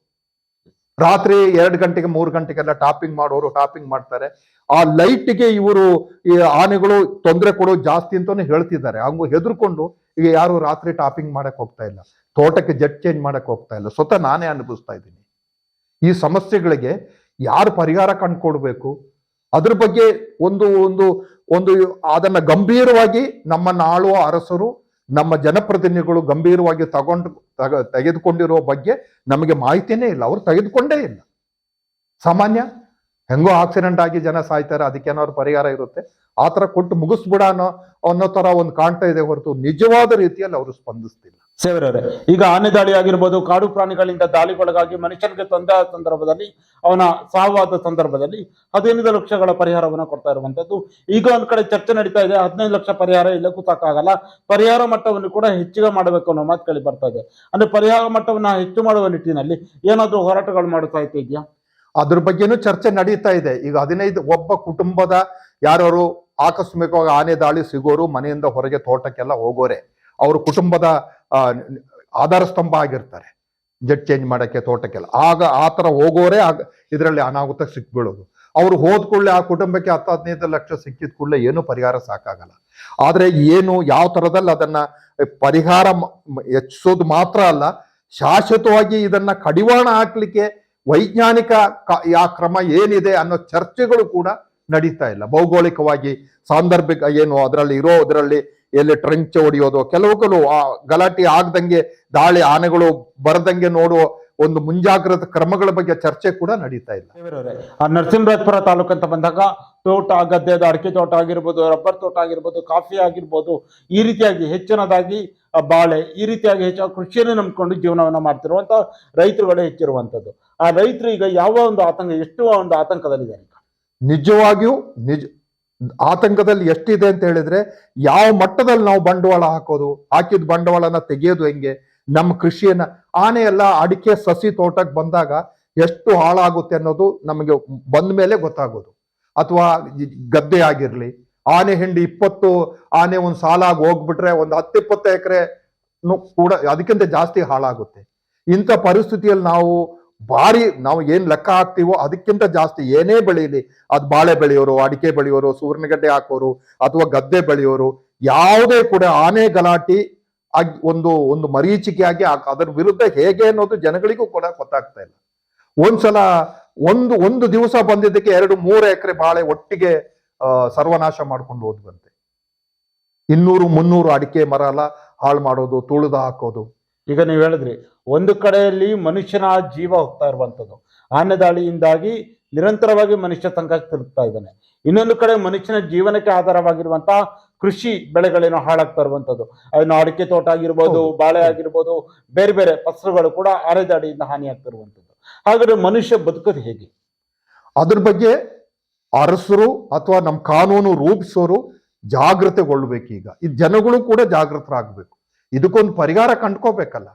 ರಾತ್ರಿ ಎರಡು ಗಂಟೆಗೆ, ಮೂರು ಗಂಟೆಗೆಲ್ಲ ಟಾಪಿಂಗ್ ಮಾಡೋರು, ಟಾಪಿಂಗ್ ಮಾಡ್ತಾರೆ. ಆ ಲೈಟ್ಗೆ ಇವರು ಈ ಆನೆಗಳು ತೊಂದರೆ ಕೊಡೋದು ಜಾಸ್ತಿ ಅಂತಾನೆ ಹೇಳ್ತಿದ್ದಾರೆ. ಹಂಗು ಹೆದರ್ಕೊಂಡು ಈಗ ಯಾರು ರಾತ್ರಿ ಟಾಪಿಂಗ್ ಮಾಡಕ್ ಹೋಗ್ತಾ ಇಲ್ಲ. ತೋಟಕ್ಕೆ ಜೆಟ್ ಚೇಂಜ್ ಮಾಡಕ್ ಹೋಗ್ತಾ ಇಲ್ಲ. ಸ್ವತಃ ನಾನೇ ಅನುಭವಿಸ್ತಾ ಇದ್ದೀನಿ. ಈ ಸಮಸ್ಯೆಗಳಿಗೆ ಯಾರು ಪರಿಹಾರ ಕಂಡುಕೊಡ್ಬೇಕು? ಅದ್ರ ಬಗ್ಗೆ ಒಂದು ಒಂದು ಒಂದು ಅದನ್ನ ಗಂಭೀರವಾಗಿ ನಮ್ಮ ನಾಳುವ ಅರಸರು, ನಮ್ಮ ಜನಪ್ರತಿನಿಧಿಗಳು ಗಂಭೀರವಾಗಿ ತಗೊಂಡು, ತಗ, ತೆಗೆದುಕೊಂಡಿರೋ ಬಗ್ಗೆ ನಮಗೆ ಮಾಹಿತಿನೇ ಇಲ್ಲ. ಅವ್ರು ತೆಗೆದುಕೊಂಡೇ ಇಲ್ಲ. ಸಾಮಾನ್ಯ ಹೆಂಗೋ ಆಕ್ಸಿಡೆಂಟ್ ಆಗಿ ಜನ ಸಾಯ್ತಾರೆ ಅದಕ್ಕೇನಾದ್ರು ಪರಿಹಾರ ಇರುತ್ತೆ. ಆ ಥರ ಕೊಟ್ಟು ಮುಗಿಸ್ಬಿಡ ಅನ್ನೋ ಅನ್ನೋ ತರ ಒಂದು ಕಾಣ್ತಾ ಇದೆ ಹೊರತು ನಿಜವಾದ ರೀತಿಯಲ್ಲಿ ಅವರು ಸ್ಪಂದಿಸ್ತಿಲ್ಲ. ಸೇವರವ್ರೆ ಈಗ ಆನೆ ದಾಳಿ ಆಗಿರ್ಬೋದು, ಕಾಡು ಪ್ರಾಣಿಗಳಿಂದ ದಾಳಿಗೊಳಗಾಗಿ ಮನುಷ್ಯನಿಗೆ ತೊಂದರೆ ಸಂದರ್ಭದಲ್ಲಿ, ಅವನ ಸಾವಾದ ಸಂದರ್ಭದಲ್ಲಿ ಹದಿನೈದು ಲಕ್ಷಗಳ ಪರಿಹಾರವನ್ನು ಕೊಡ್ತಾ ಇರುವಂತದ್ದು ಈಗ ಒಂದ್ ಕಡೆ ಚರ್ಚೆ ನಡೀತಾ ಇದೆ, ಹದಿನೈದು ಲಕ್ಷ ಪರಿಹಾರ ಇಲ್ಲಕ್ಕೂ ಕೂತಾಕಾಗಲ್ಲ ಪರಿಹಾರ ಮಟ್ಟವನ್ನು ಕೂಡ ಹೆಚ್ಚಿಗೆ ಮಾಡಬೇಕು ಅನ್ನೋ ಮಾತು ಕೇಳಿ ಬರ್ತಾ ಇದೆ. ಅಂದ್ರೆ ಪರಿಹಾರ ಮಟ್ಟವನ್ನು ಹೆಚ್ಚು ಮಾಡುವ ನಿಟ್ಟಿನಲ್ಲಿ ಏನಾದ್ರೂ ಹೋರಾಟಗಳು ಮಾಡುತ್ತಾ ಇದೆಯಾ ಅದ್ರ ಬಗ್ಗೆನೂ ಚರ್ಚೆ ನಡೀತಾ ಇದೆ. ಈಗ ಹದಿನೈದು ಒಬ್ಬ ಕುಟುಂಬದ ಯಾರು ಆಕಸ್ಮಿಕವಾಗಿ ಆನೆ ದಾಳಿ ಸಿಗೋರು, ಮನೆಯಿಂದ ಹೊರಗೆ ತೋಟಕ್ಕೆಲ್ಲ ಹೋಗೋರೆ, ಅವ್ರ ಕುಟುಂಬದ ಆಧಾರ ಸ್ತಂಭ ಆಗಿರ್ತಾರೆ. ಜಡ್ ಚೇಂಜ್ ಮಾಡೋಕ್ಕೆ ತೋಟಕ್ಕೆಲ್ಲ. ಆಗ ಆ ಥರ ಹೋಗೋರೆ, ಆಗ ಇದರಲ್ಲಿ ಅನಾಹುತ ಸಿಕ್ಬೀಳೋದು ಅವ್ರು ಹೋದ ಕೂಡಲೇ ಆ ಕುಟುಂಬಕ್ಕೆ ಹತ್ತು ಹದಿನೈದು ಲಕ್ಷ ಸಿಕ್ಕಿದ ಕೂಡಲೇ ಏನು ಪರಿಹಾರ ಸಾಕಾಗಲ್ಲ. ಆದರೆ ಏನು, ಯಾವ ಥರದಲ್ಲಿ ಅದನ್ನು ಪರಿಹಾರ ಹೆಚ್ಚಿಸೋದು ಮಾತ್ರ ಅಲ್ಲ, ಶಾಶ್ವತವಾಗಿ ಇದನ್ನು ಕಡಿವಾಣ ಹಾಕ್ಲಿಕ್ಕೆ ವೈಜ್ಞಾನಿಕ ಆ ಕ್ರಮ ಏನಿದೆ ಅನ್ನೋ ಚರ್ಚೆಗಳು ಕೂಡ ನಡೀತಾ ಇಲ್ಲ. ಭೌಗೋಳಿಕವಾಗಿ ಸಾಂದರ್ಭಿಕ ಏನು ಅದರಲ್ಲಿ ಇರೋ, ಅದರಲ್ಲಿ ಎಲ್ಲಿ ಟ್ರೆಂಚ್ ಹೊಡೆಯೋದು, ಕೆಲವುಗಳು ಆ ಗಲಾಟೆ ಆಗದಂಗೆ ದಾಳಿ ಆನೆಗಳು ಬರದಂಗೆ ನೋಡುವ ಒಂದು ಮುಂಜಾಗ್ರತಾ ಕ್ರಮಗಳ ಬಗ್ಗೆ ಚರ್ಚೆ ಕೂಡ ನಡೀತಾ ಇಲ್ಲ. ಆ ನರಸಿಂಹರಾಜಪುರ ತಾಲೂಕು ಅಂತ ಬಂದಾಗ ತೋಟ, ಗದ್ದೆದ, ಅಡಿಕೆ ತೋಟ ಆಗಿರ್ಬೋದು, ರಬ್ಬರ್ ತೋಟ ಆಗಿರ್ಬೋದು, ಕಾಫಿ ಆಗಿರ್ಬೋದು, ಈ ರೀತಿಯಾಗಿ ಹೆಚ್ಚಿನದಾಗಿ ಬಾಳೆ ಈ ರೀತಿಯಾಗಿ ಹೆಚ್ಚು ಕೃಷಿಯನ್ನೇ ನಂಬಿಕೊಂಡು ಜೀವನವನ್ನ ಮಾಡ್ತಿರುವಂತ ರೈತರುಗಳೇ ಹೆಚ್ಚಿರುವಂಥದ್ದು ಆ ರೈತರು ಈಗ ಯಾವ ಒಂದು ಆತಂಕ, ಎಷ್ಟು ಒಂದು ಆತಂಕದಲ್ಲಿದ್ದಾರೆ ನಿಜವಾಗಿಯೂ ನಿಜ, ಆತಂಕದಲ್ಲಿ ಎಷ್ಟಿದೆ ಅಂತ ಹೇಳಿದ್ರೆ ಯಾವ ಮಟ್ಟದಲ್ಲಿ ನಾವು ಬಂಡವಾಳ ಹಾಕೋದು, ಹಾಕಿದ ಬಂಡವಾಳನ ತೆಗೆಯೋದು ಹೆಂಗೆ, ನಮ್ಮ ಕೃಷಿಯನ್ನ, ಆನೆ ಎಲ್ಲ ಅಡಿಕೆ ಸಸಿ ತೋಟಕ್ಕೆ ಬಂದಾಗ ಎಷ್ಟು ಹಾಳಾಗುತ್ತೆ ಅನ್ನೋದು ನಮಗೆ ಬಂದ ಮೇಲೆ ಗೊತ್ತಾಗೋದು. ಅಥವಾ ಗದ್ದೆ ಆಗಿರ್ಲಿ ಆನೆ ಹಿಂಡಿ ಇಪ್ಪತ್ತು, ಆನೆ ಒಂದು ಸಾಲಾಗಿ ಹೋಗ್ಬಿಟ್ರೆ ಒಂದು ಹತ್ತಿಪ್ಪತ್ತು ಎಕರೆ ಕೂಡ ಅದಕ್ಕಿಂತ ಜಾಸ್ತಿ ಹಾಳಾಗುತ್ತೆ. ಇಂಥ ಪರಿಸ್ಥಿತಿಯಲ್ಲಿ ನಾವು ಭಾರಿ ನಾವು ಏನ್ ಲೆಕ್ಕ ಹಾಕ್ತೀವೋ ಅದಕ್ಕಿಂತ ಜಾಸ್ತಿ ಏನೇ ಬೆಳೀಲಿ ಅದು ಬಾಳೆ ಬೆಳೆಯೋರು, ಅಡಿಕೆ ಬೆಳೆಯೋರು ಸೂರ್ಣಗಡ್ಡೆ ಹಾಕೋರು ಅಥವಾ ಗದ್ದೆ ಬೆಳೆಯೋರು, ಯಾವುದೇ ಕೂಡ ಆನೆ ಗಲಾಟಿ ಆಗಿ ಒಂದು ಒಂದು ಮರೀಚಿಕೆಯಾಗಿ ಅದರ ವಿರುದ್ಧ ಹೇಗೆ ಅನ್ನೋದು ಜನಗಳಿಗೂ ಕೂಡ ಗೊತ್ತಾಗ್ತಾ ಇಲ್ಲ. ಒಂದ್ಸಲ ಒಂದು ಒಂದು ದಿವಸ ಬಂದಿದ್ದಕ್ಕೆ ಎರಡು, ಮೂರು ಎಕರೆ ಬಾಳೆ ಒಟ್ಟಿಗೆ ಸರ್ವನಾಶ ಮಾಡ್ಕೊಂಡು ಹೋದ್ವಂತೆ. ಇನ್ನೂರು ಮುನ್ನೂರು ಅಡಿಕೆ ಮರ ಎಲ್ಲ ಹಾಳು ಮಾಡೋದು ತುಳಿದ ಹಾಕೋದು. ಈಗ ನೀವು ಹೇಳಿದ್ರಿ ಒಂದು ಕಡೆಯಲ್ಲಿ ಮನುಷ್ಯನ ಜೀವ ಹೋಗ್ತಾ ಇರುವಂಥದ್ದು. ಆನೆ ದಾಳಿಯಿಂದಾಗಿ ನಿರಂತರವಾಗಿ ಮನುಷ್ಯ ತಿರುಗ್ತಾ ಇದ್ದಾನೆ. ಇನ್ನೊಂದು ಕಡೆ ಮನುಷ್ಯನ ಜೀವನಕ್ಕೆ ಆಧಾರವಾಗಿರುವಂತಹ ಕೃಷಿ ಬೆಳೆಗಳೇನೋ ಹಾಳಾಗ್ತಾ ಇರುವಂಥದ್ದು. ಅದನ್ನು ಅಡಿಕೆ ತೋಟ ಆಗಿರ್ಬೋದು ಬಾಳೆ ಆಗಿರ್ಬೋದು ಬೇರೆ ಬೇರೆ ಫಸಲುಗಳು ಕೂಡ ಆನೆ ದಾಳಿಯಿಂದ ಹಾನಿಯಾಗ್ತಿರುವಂಥದ್ದು ಹಾಗಾದ್ರೆ ಮನುಷ್ಯ ಬದುಕೋದು ಹೇಗೆ? ಅದ್ರ ಬಗ್ಗೆ ಅರಸರು ಅಥವಾ ನಮ್ಮ ಕಾನೂನು ರೂಪಿಸೋರು ಜಾಗೃತೆಗೊಳ್ಬೇಕೀಗ. ಈ ಜನಗಳು ಕೂಡ ಜಾಗೃತರಾಗಬೇಕು. ಇದಕ್ಕೊಂದು ಪರಿಹಾರ ಕಂಡ್ಕೋಬೇಕಲ್ಲ.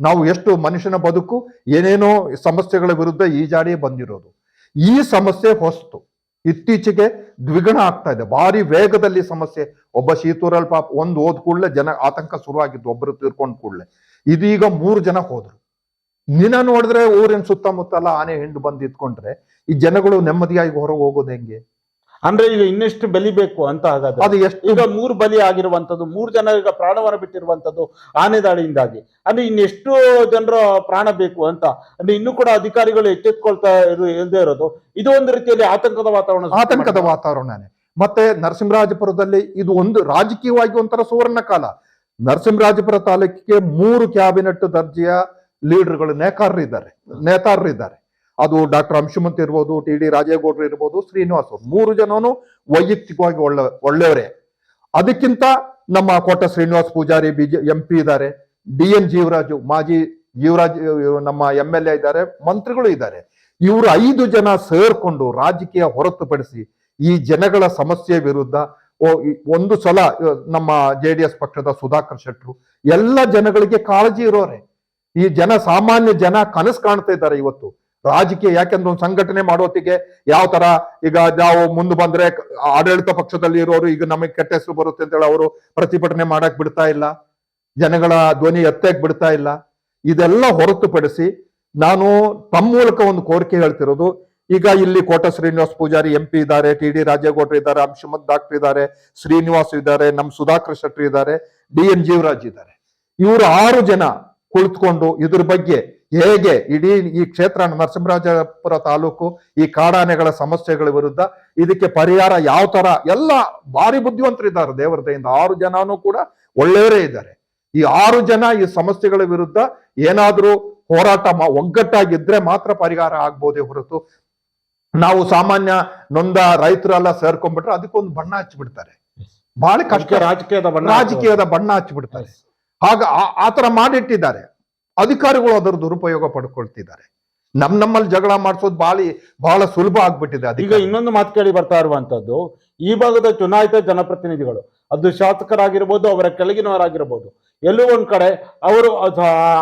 ನಾವು ಎಷ್ಟು ಮನುಷ್ಯನ ಬದುಕು, ಏನೇನೋ ಸಮಸ್ಯೆಗಳ ವಿರುದ್ಧ ಈಜಾಡಿ ಬಂದಿರೋದು. ಈ ಸಮಸ್ಯೆ ಹೊಸ್ತು. ಇತ್ತೀಚೆಗೆ ದ್ವಿಗುಣ ಆಗ್ತಾ ಇದೆ. ಭಾರಿ ವೇಗದಲ್ಲಿ ಸಮಸ್ಯೆ. ಒಬ್ಬ ಶೀತೂರಲ್ಲಿ ಪಾಪ ಒಂದು ಓದ್ ಕೂಡಲೇ ಜನ ಆತಂಕ ಶುರುವಾಗಿದ್ದು ಒಬ್ಬರು ತೀರ್ಕೊಂಡು ಕೂಡಲೇ. ಇದೀಗ ಮೂರು ಜನ ಹೋದ್ರು. ನಿನ ನೋಡಿದ್ರೆ ಊರಿನ ಸುತ್ತಮುತ್ತಲ ಆನೆ ಹಿಂಡು ಬಂದು ಇದ್ಕೊಂಡ್ರೆ ಈ ಜನಗಳು ನೆಮ್ಮದಿಯಾಗಿ ಹೊರಗೆ ಹೋಗೋದು ಹೆಂಗೆ? ಅಂದ್ರೆ ಈಗ ಇನ್ನೆಷ್ಟು ಬಲಿ ಬೇಕು ಅಂತ ಹಾಗಾದ್ರೆ. ಅದು ಎಷ್ಟು ಈಗ ಮೂರು ಬಲಿ ಆಗಿರುವಂತದ್ದು ಮೂರು ಜನ ಈಗ ಪ್ರಾಣವನ್ನು ಬಿಟ್ಟಿರುವಂತದ್ದು ಆನೆ ದಾಳಿಯಿಂದಾಗಿ. ಅಂದ್ರೆ ಇನ್ನೆಷ್ಟು ಜನರ ಪ್ರಾಣ ಬೇಕು ಅಂತ. ಅಂದ್ರೆ ಇನ್ನು ಕೂಡ ಅಧಿಕಾರಿಗಳು ಎಚ್ಚೆತ್ಕೊಳ್ತಾ ಇರು ಇಲ್ಲದೆ ಇರೋದು. ಇದು ಒಂದು ರೀತಿಯಲ್ಲಿ ಆತಂಕದ ವಾತಾವರಣ ಆತಂಕದ. ವಾತಾವರಣನೇ ಮತ್ತೆ ನರಸಿಂಹರಾಜಪುರದಲ್ಲಿ ಇದು ಒಂದು ರಾಜಕೀಯವಾಗಿ ಒಂಥರ ಸುವರ್ಣ ಕಾಲ. ನರಸಿಂಹರಾಜಪುರ ತಾಲೂಕಿಗೆ ಮೂರು ಕ್ಯಾಬಿನೆಟ್ ದರ್ಜೆಯ ಲೀಡರ್ಗಳು ನೇಕಾರರು ಇದ್ದಾರೆ. ನೇತಾರರು ಇದ್ದಾರೆ. ಅದು ಡಾಕ್ಟರ್ ಅಂಶುಮಂತ್ ಇರ್ಬೋದು, ಟಿ ಡಿ ರಾಜೇಗೌಡರು ಇರ್ಬೋದು, ಶ್ರೀನಿವಾಸ್ ಮೂರು ಜನನು ವೈಯಕ್ತಿಕವಾಗಿ ಒಳ್ಳೆ, ಒಳ್ಳೆಯವರೇ. ಅದಕ್ಕಿಂತ ನಮ್ಮ Kota Srinivas Poojari, BJ, M P ಇದ್ದಾರೆ. ಡಿ ಎನ್ ಜೀವರಾಜು, ಮಾಜಿ ಜೀವರಾಜ್ ನಮ್ಮ ಎಂ ಎಲ್ ಎ ಇದ್ದಾರೆ. ಮಂತ್ರಿಗಳು ಇದ್ದಾರೆ. ಇವರು ಐದು ಜನ ಸೇರ್ಕೊಂಡು ರಾಜಕೀಯ ಹೊರತುಪಡಿಸಿ ಈ ಜನಗಳ ಸಮಸ್ಯೆ ವಿರುದ್ಧ ಒಂದು ಸಲ, ನಮ್ಮ ಜೆ ಡಿ ಎಸ್ ಪಕ್ಷದ ಸುಧಾಕರ್ ಶೆಟ್ರು ಎಲ್ಲ ಜನಗಳಿಗೆ ಕಾಳಜಿ ಇರೋರೆ. ಈ ಜನ ಸಾಮಾನ್ಯ ಜನ ಕನಸು ಕಾಣ್ತಾ ಇದ್ದಾರೆ ಇವತ್ತು. ರಾಜಕೀಯ ಯಾಕೆಂದ್ರೆ ಒಂದು ಸಂಘಟನೆ ಮಾಡೋತ್ತಿಗೆ ಯಾವ ತರ ಈಗ ನಾವು ಮುಂದೆ ಬಂದ್ರೆ ಆಡಳಿತ ಪಕ್ಷದಲ್ಲಿ ಇರೋರು ಈಗ ನಮಗೆ ಕೆಟ್ಟ ಹೆಸರು ಬರುತ್ತೆ ಅಂತೇಳಿ ಅವರು ಪ್ರತಿಭಟನೆ ಮಾಡಕ್ ಬಿಡ್ತಾ ಇಲ್ಲ. ಜನಗಳ ಧ್ವನಿ ಎತ್ತಕ್ ಬಿಡ್ತಾ ಇಲ್ಲ. ಇದೆಲ್ಲ ಹೊರತುಪಡಿಸಿ ನಾನು ತಮ್ಮ ಮೂಲಕ ಒಂದು ಕೋರಿಕೆ ಹೇಳ್ತಿರೋದು, ಈಗ ಇಲ್ಲಿ ಕೋಟ ಶ್ರೀನಿವಾಸ್ ಪೂಜಾರಿ ಎಂ ಇದ್ದಾರೆ, ಟಿ ಡಿ ರಾಜೇಗೌಡರು ಇದ್ದಾರೆ, ಅಂಶುಮತ್ ಡಾಕ್ಟರ್ ಇದ್ದಾರೆ, ಶ್ರೀನಿವಾಸ್ ಇದ್ದಾರೆ, ನಮ್ ಸುಧಾಕರ್ ಶೆಟ್ಟಿ ಇದ್ದಾರೆ, ಡಿ ಎನ್ ಜೀವರಾಜ್ ಇದ್ದಾರೆ. ಇವರು ಆರು ಜನ ಕುಳಿತುಕೊಂಡು ಇದ್ರ ಬಗ್ಗೆ ಹೇಗೆ ಇಡೀ ಈ ಕ್ಷೇತ್ರ ನರಸಿಂಹರಾಜಪುರ ತಾಲೂಕು ಈ ಕಾಡಾನೆಗಳ ಸಮಸ್ಯೆಗಳ ವಿರುದ್ಧ ಇದಕ್ಕೆ ಪರಿಹಾರ ಯಾವ ತರ? ಎಲ್ಲ ಭಾರಿ ಬುದ್ಧಿವಂತರಿದ್ದಾರೆ ದೇವರ ದಯಿಂದ ಆರು ಜನನೂ ಕೂಡ ಒಳ್ಳೆಯವರೇ ಇದ್ದಾರೆ. ಈ ಆರು ಜನ ಈ ಸಮಸ್ಯೆಗಳ ವಿರುದ್ಧ ಏನಾದ್ರೂ ಹೋರಾಟ ಒಗ್ಗಟ್ಟಾಗಿದ್ರೆ ಮಾತ್ರ ಪರಿಹಾರ ಆಗ್ಬೋದೇ ಹೊರತು ನಾವು ಸಾಮಾನ್ಯ ನೊಂದ ರೈತರೆಲ್ಲ ಸೇರ್ಕೊಂಡ್ಬಿಟ್ರೆ ಅದಕ್ಕೊಂದು ಬಣ್ಣ ಹಚ್ಚಿಬಿಡ್ತಾರೆ. ಬಹಳ ಕಷ್ಟ. ರಾಜಕೀಯದ ಬಣ್ಣ ರಾಜಕೀಯದ ಬಣ್ಣ ಹಚ್ಚಿಬಿಡ್ತಾರೆ. ಆಗ ಆ- ಆ ತರ ಮಾಡಿಟ್ಟಿದ್ದಾರೆ. ಅಧಿಕಾರಿಗಳು ಅದರ ದುರುಪಯೋಗ ಪಡ್ಕೊಳ್ತಿದ್ದಾರೆ. ನಮ್ ನಮ್ಮಲ್ಲಿ ಜಗಳ ಮಾಡಿಸೋದು ಬಾಳಿ, ಬಹಳ ಸುಲಭ ಆಗ್ಬಿಟ್ಟಿದೆ ಈಗ ಇನ್ನೊಂದು ಮಾತು ಕೇಳಿ ಬರ್ತಾ ಇರುವಂತದ್ದು ಈ ಭಾಗದ ಚುನಾಯಿತ ಜನಪ್ರತಿನಿಧಿಗಳು, ಅದು ಶಾಸಕರಾಗಿರ್ಬೋದು, ಅವರ ಕೆಳಗಿನವರಾಗಿರ್ಬೋದು, ಎಲ್ಲೋ ಒಂದ್ ಕಡೆ ಅವರು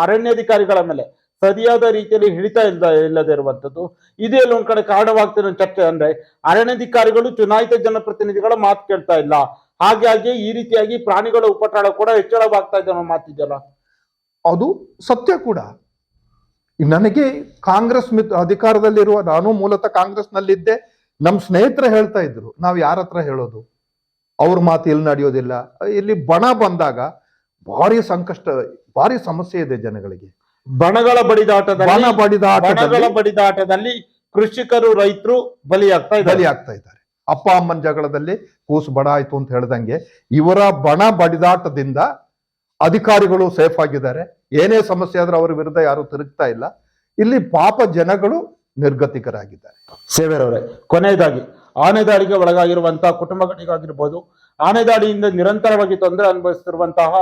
ಅರಣ್ಯಾಧಿಕಾರಿಗಳ ಮೇಲೆ ಸರಿಯಾದ ರೀತಿಯಲ್ಲಿ ಹಿಡಿತಾ ಇಲ್ಲ ಇಲ್ಲದೆ ಇರುವಂತದ್ದು ಇದು ಒಂದ್ ಕಡೆ ಕಾರಣವಾಗ್ತಿರೋ ಚರ್ಚೆ ಅಂದ್ರೆ, ಅರಣ್ಯಾಧಿಕಾರಿಗಳು, ಚುನಾಯಿತ ಜನಪ್ರತಿನಿಧಿಗಳ ಮಾತು ಕೇಳ್ತಾ ಇಲ್ಲ. ಹಾಗಾಗಿ ಈ ರೀತಿಯಾಗಿ ಪ್ರಾಣಿಗಳ ಉಪಟಳ ಕೂಡ ಹೆಚ್ಚಳವಾಗ್ತಾ ಇದೆ ಅನ್ನೋ ಮಾತಿದೆಯಲ್ಲ. ಅದು ಸತ್ಯ ಕೂಡ. ನನಗೆ ಕಾಂಗ್ರೆಸ್ ಮಿತ್ ಅಧಿಕಾರದಲ್ಲಿರುವ ನಾನು ಮೂಲತಃ ಕಾಂಗ್ರೆಸ್ ನಲ್ಲಿದ್ದೆ ನಮ್ ಸ್ನೇಹಿತರು ಹೇಳ್ತಾ ಇದ್ರು ನಾವ್ ಯಾರ ಹತ್ರ ಹೇಳೋದು? ಅವ್ರ ಮಾತು ಇಲ್ಲಿ ನಡೆಯೋದಿಲ್ಲ. ಇಲ್ಲಿ ಬಣ ಬಂದಾಗ ಭಾರಿ ಸಂಕಷ್ಟ ಭಾರಿ ಸಮಸ್ಯೆ ಇದೆ ಜನಗಳಿಗೆ. ಬಣಗಳ ಬಣ ಬಡಿದಾಟದಲ್ಲಿ ಬಣಗಳ ಬಡಿದಾಟದಲ್ಲಿ ಕೃಷಿಕರು ರೈತರು ಬಲಿಯಾಗ್ತಾ ಇದ್ದಾರೆ. ಬಲಿ ಆಗ್ತಾ ಇದ್ದಾರೆ. ಅಪ್ಪ ಅಮ್ಮನ ಜಗಳದಲ್ಲಿ ಕೂಸು ಬಡ ಆಯ್ತು ಅಂತ ಹೇಳ್ದಂಗೆ ಇವರ ಬಣ ಬಡಿದಾಟದಿಂದ ಅಧಿಕಾರಿಗಳು ಸೇಫ್ ಆಗಿದ್ದಾರೆ. ಏನೇ ಸಮಸ್ಯೆ ಆದ್ರೆ ಅವರ ವಿರುದ್ಧ ಯಾರು ತಿರುಗ್ತಾ ಇಲ್ಲ. ಇಲ್ಲಿ ಪಾಪ ಜನಗಳು ನಿರ್ಗತಿಕರಾಗಿದ್ದಾರೆ. ಸೇವೆರವರೇ ಕೊನೆಯದಾಗಿ ಆನೆ ದಾಳಿಗೆ ಒಳಗಾಗಿರುವಂತಹ ಕುಟುಂಬಗಳಿಗಾಗಿರ್ಬೋದು ಆನೆ ದಾಳಿಯಿಂದ ನಿರಂತರವಾಗಿ ತೊಂದರೆ ಅನುಭವಿಸುತ್ತಿರುವಂತಹ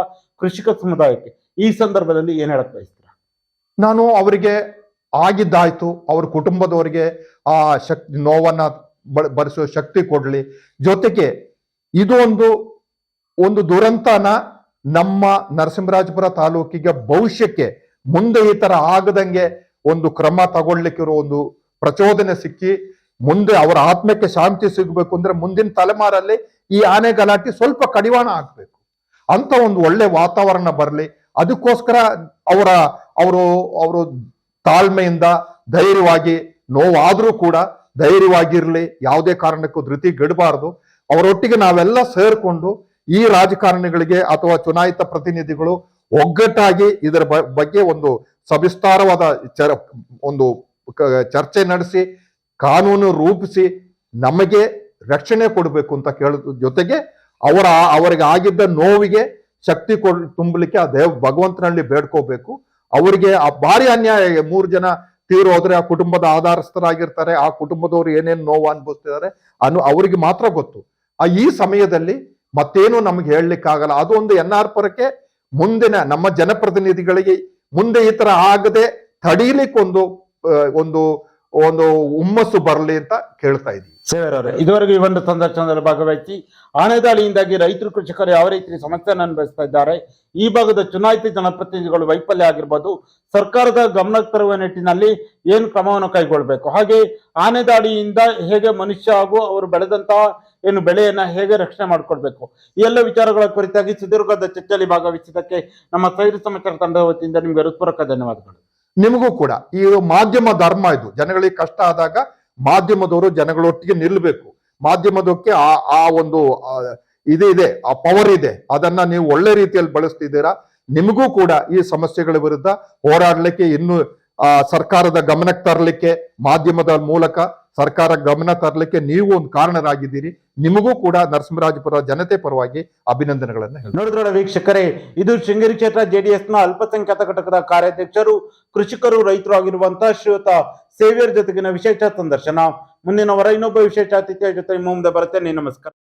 ಕೃಷಿಕ ಸಮುದಾಯಕ್ಕೆ ಈ ಸಂದರ್ಭದಲ್ಲಿ ಏನ್ ಹೇಳಕ್ ಬಯಸ್ತೀರಾ? ನಾನು ಅವರಿಗೆ ಆಗಿದ್ದಾಯ್ತು ಅವ್ರ ಕುಟುಂಬದವರಿಗೆ ಆ ಶಕ್ತಿ ನೋವನ್ನ ಬ- ಭರಿಸುವ ಶಕ್ತಿ ಕೊಡಲಿ. ಜೊತೆಗೆ ಇದು ಒಂದು ಒಂದು ದುರಂತನ ನಮ್ಮ ನರಸಿಂಹರಾಜಪುರ ತಾಲೂಕಿಗೆ ಭವಿಷ್ಯಕ್ಕೆ ಮುಂದೆ ಈ ತರ ಆಗದಂಗೆ ಒಂದು ಕ್ರಮ ತಗೊಳ್ಲಿಕ್ಕಿರೋ ಒಂದು ಪ್ರಚೋದನೆ ಸಿಕ್ಕಿ, ಮುಂದೆ ಅವರ ಆತ್ಮಕ್ಕೆ ಶಾಂತಿ ಸಿಗಬೇಕು ಅಂದ್ರೆ ಮುಂದಿನ ತಲೆಮಾರಲ್ಲಿ ಈ ಆನೆ ಗಲಾಟೆ ಸ್ವಲ್ಪ ಕಡಿವಾಣ ಆಗ್ಬೇಕು. ಅಂತ ಒಂದು ಒಳ್ಳೆ ವಾತಾವರಣ ಬರಲಿ. ಅದಕ್ಕೋಸ್ಕರ ಅವರ, ಅವರು ಅವರು ತಾಳ್ಮೆಯಿಂದ, ಧೈರ್ಯವಾಗಿ ನೋವಾದರೂ ಕೂಡ ಧೈರ್ಯವಾಗಿರ್ಲಿ, ಯಾವುದೇ ಕಾರಣಕ್ಕೂ ಧೃತಿ ಗಡಬಾರದು ಅವರೊಟ್ಟಿಗೆ ನಾವೆಲ್ಲ ಸೇರ್ಕೊಂಡು ಈ ರಾಜಕಾರಣಿಗಳಿಗೆ ಅಥವಾ ಚುನಾಯಿತ ಪ್ರತಿನಿಧಿಗಳು ಒಗ್ಗಟ್ಟಾಗಿ ಇದರ ಬಗ್ಗೆ ಒಂದು ಸವಿಸ್ತಾರವಾದ ಒಂದು ಚರ್ಚೆ ನಡೆಸಿ, ಕಾನೂನು ರೂಪಿಸಿ ನಮಗೆ ರಕ್ಷಣೆ ಕೊಡಬೇಕು ಅಂತ ಕೇಳೋದ್ರ ಜೊತೆಗೆ ಅವರ, ಅವರಿಗೆ ಆಗಿದ್ದ ನೋವಿಗೆ ಶಕ್ತಿ ಕೊಡ್, ತುಂಬಲಿಕ್ಕೆ ಆ ದೇವ್, ಭಗವಂತನಲ್ಲಿ ಬೇಡ್ಕೋಬೇಕು. ಅವರಿಗೆ ಆ ಭಾರಿ ಅನ್ಯಾಯ, ಮೂರು ಜನ ತೀರು ಹೋದ್ರೆ ಆ ಕುಟುಂಬದ ಆಧಾರಸ್ಥರಾಗಿರ್ತಾರೆ, ಆ ಕುಟುಂಬದವರು ಏನೇನು ನೋವು ಅನುಭವಿಸ್ತಿದ್ದಾರೆ ಅನ್ನು ಅವರಿಗೆ ಮಾತ್ರ ಗೊತ್ತು. ಆ ಈ ಸಮಯದಲ್ಲಿ ಮತ್ತೇನು ನಮ್ಗೆ ಹೇಳಲಿಕ್ಕಾಗಲ್ಲ. ಅದು ಒಂದು ಎನ್ ಆರ್ ಪರಕ್ಕೆ ಮುಂದಿನ ನಮ್ಮ ಜನಪ್ರತಿನಿಧಿಗಳಿಗೆ ಮುಂದೆ ಈ ತರ ಆಗದೆ ತಡೀಲಿಕ್ಕೊಂದು ಒಂದು ಒಂದು ಹುಮ್ಮಸ್ಸು ಬರಲಿ ಅಂತ ಕೇಳ್ತಾ ಇದ್ದೀವಿ. ಸೇವೆರವರೇ ಇದುವರೆಗೂ ಈ ಒಂದು ಸಂದರ್ಶನದಲ್ಲಿ ಭಾಗವಹಿಸಿ ಆನೆದಾಳಿಯಿಂದಾಗಿ ರೈತರು, ಕೃಷಿಕರು ಯಾವ ರೀತಿ ಸಮಸ್ಯೆಯನ್ನು ಅನುಭವಿಸ್ತಾ ಇದ್ದಾರೆ, ಈ ಭಾಗದ ಚುನಾಯಿತ ಜನಪ್ರತಿನಿಧಿಗಳು ವೈಫಲ್ಯ ಆಗಿರ್ಬೋದು, ಸರ್ಕಾರದ ಗಮನಕ್ಕೆ ತರುವ ನಿಟ್ಟಿನಲ್ಲಿ ಏನು ಕ್ರಮವನ್ನು ಕೈಗೊಳ್ಳಬೇಕು, ಹಾಗೆ ಆನೆದಾಳಿಯಿಂದ ಹೇಗೆ ಮನುಷ್ಯ ಹಾಗೂ ಅವರು ಬೆಳೆದಂತಹ ಏನು ಬೆಳೆಯನ್ನ ಹೇಗೆ ರಕ್ಷಣೆ ಮಾಡ್ಕೊಳ್ಬೇಕು, ಈ ಎಲ್ಲ ವಿಚಾರಗಳ ಕುರಿತಾಗಿ ಸುದೀರ್ಘದ ಚರ್ಚೆಯಲ್ಲಿ ಭಾಗವಹಿಸಿದ್ದಕ್ಕೆ ನಮ್ಮ ಸೈರು ಸಮಾಚಾರ ತಂಡದ ವತಿಯಿಂದ ನಿಮಗೆ ಹೃತ್ಪೂರ್ವಕ ಧನ್ಯವಾದಗಳು. ನಿಮಗೂ ಕೂಡ ಈ ಮಾಧ್ಯಮ ಧರ್ಮ ಇದು. ಜನಗಳಿಗೆ ಕಷ್ಟ ಆದಾಗ ಮಾಧ್ಯಮದವರು ಜನಗಳೊಟ್ಟಿಗೆ ನಿಲ್ಲಬೇಕು ಮಾಧ್ಯಮದಕ್ಕೆ ಆ ಆ ಒಂದು ಇದು ಇದೆ, ಆ ಪವರ್ ಇದೆ. ಅದನ್ನ ನೀವು ಒಳ್ಳೆ ರೀತಿಯಲ್ಲಿ ಬಳಸ್ತಿದ್ದೀರಾ. ನಿಮಗೂ ಕೂಡ ಈ ಸಮಸ್ಯೆಗಳ ವಿರುದ್ಧ ಹೋರಾಡ್ಲಿಕ್ಕೆ ಇನ್ನು ಸರ್ಕಾರದ ಗಮನಕ್ಕೆ ತರಲಿಕ್ಕೆ ಮಾಧ್ಯಮದ ಮೂಲಕ ಸರ್ಕಾರ ಗಮನ ತರಲಿಕ್ಕೆ ನೀವು ಒಂದು ಕಾರಣರಾಗಿದ್ದೀರಿ. ನಿಮಗೂ ಕೂಡ ನರಸಿಂಹರಾಜಪುರ ಜನತೆ ಪರವಾಗಿ ಅಭಿನಂದನೆಗಳನ್ನು ನೋಡಿದ್ರ ವೀಕ್ಷಕರೇ, ಇದು ಶೃಂಗೇರಿ ಕ್ಷೇತ್ರ ಜೆಡಿಎಸ್ನ ಅಲ್ಪಸಂಖ್ಯಾತ ಘಟಕದ ಕಾರ್ಯಾಧ್ಯಕ್ಷರು, ಕೃಷಿಕರು, ರೈತರು ಆಗಿರುವಂತಹ ಶ್ರೀಯುತ ಸೇವಿಯರ್ ಜೊತೆಗಿನ ವಿಶೇಷ ಸಂದರ್ಶನ. ಮುಂದಿನ ವರ ಇನ್ನೊಬ್ಬ ವಿಶೇಷ ಅತಿಥಿಯ ಜೊತೆ ಮುಂದೆ ಬರುತ್ತೆ ನಮಸ್ಕಾರ.